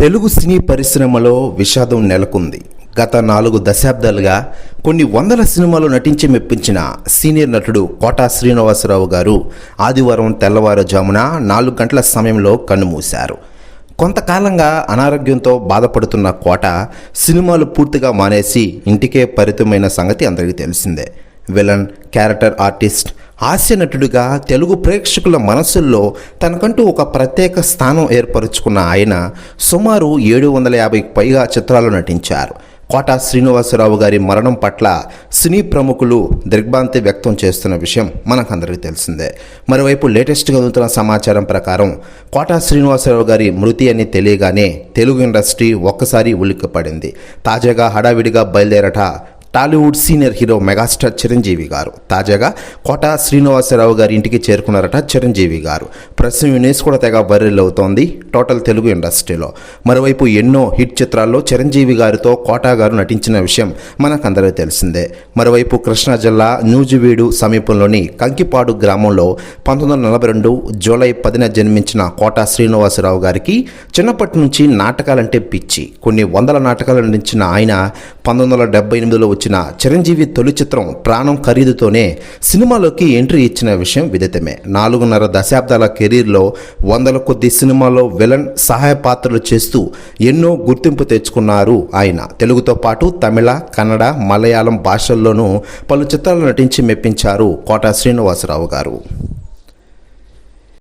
తెలుగు సినీ పరిశ్రమలో విషాదం నెలకొంది. గత నాలుగు దశాబ్దాలుగా కొన్ని వందల సినిమాలు నటించి మెప్పించిన సీనియర్ నటుడు కోటా శ్రీనివాసరావు గారు ఆదివారం తెల్లవారుజామున నాలుగు గంటల సమయంలో కన్నుమూశారు. కొంతకాలంగా అనారోగ్యంతో బాధపడుతున్న కోట సినిమాలు పూర్తిగా మానేసి ఇంటికే పరితమైన సంగతి అందరికీ తెలిసిందే. విలన్ క్యారెక్టర్ ఆర్టిస్ట్ హాస్య నటుడిగా తెలుగు ప్రేక్షకుల మనసుల్లో తనకంటూ ఒక ప్రత్యేక స్థానం ఏర్పరుచుకున్న ఆయన సుమారు ఏడు వందల యాభైకి పైగా చిత్రాలు నటించారు. కోట శ్రీనివాసరావు గారి మరణం పట్ల సినీ ప్రముఖులు దిగ్భ్రాంతి వ్యక్తం చేస్తున్న విషయం మనకందరికీ తెలిసిందే. మరోవైపు లేటెస్ట్గా అందుతున్న సమాచారం ప్రకారం కోట శ్రీనివాసరావు గారి మృతి అని తెలియగానే తెలుగు ఇండస్ట్రీ ఒక్కసారి ఉలిక్కిపడింది. తాజాగా హడావిడిగా బయలుదేరట Tollywood senior hero megastar Chiranjeevi garu. తాజాగా కోట శ్రీనివాసరావు గారి ఇంటికి చేరుకున్నారట చిరంజీవి గారు. ప్రస్తుతం ఈ కూడా తెగ వైరల్ అవుతోంది. టోటల్ తెలుగు ఇండస్ట్రీలో మరోవైపు ఎన్నో హిట్ చిత్రాల్లో చిరంజీవి గారితో కోటా గారు నటించిన విషయం మనకందరూ తెలిసిందే. మరోవైపు కృష్ణా జిల్లా నూజివీడు సమీపంలోని కంకిపాడు గ్రామంలో పంతొమ్మిది వందల నలభై రెండు జూలై పదిన జన్మించిన కోట శ్రీనివాసరావు గారికి చిన్నప్పటి నుంచి నాటకాలంటే పిచ్చి. కొన్ని వందల నాటకాలు నటించిన ఆయన పంతొమ్మిది వందల డెబ్బై ఎనిమిదిలో వచ్చిన చిరంజీవి తొలి చిత్రం ప్రాణం ఖరీదుతోనే సినిమాలోకి ఎంట్రీ ఇచ్చిన విషయం విదితమే. నాలుగున్నర దశాబ్దాల కెరీర్లో వందల కొద్ది సినిమాల్లో విలన్ సహాయ పాత్రలు చేస్తూ ఎన్నో గుర్తింపు తెచ్చుకున్నారు ఆయన. తెలుగుతో పాటు తమిళ కన్నడ మలయాళం భాషల్లోనూ పలు చిత్రాలు నటించి మెప్పించారు కోట శ్రీనివాసరావు గారు.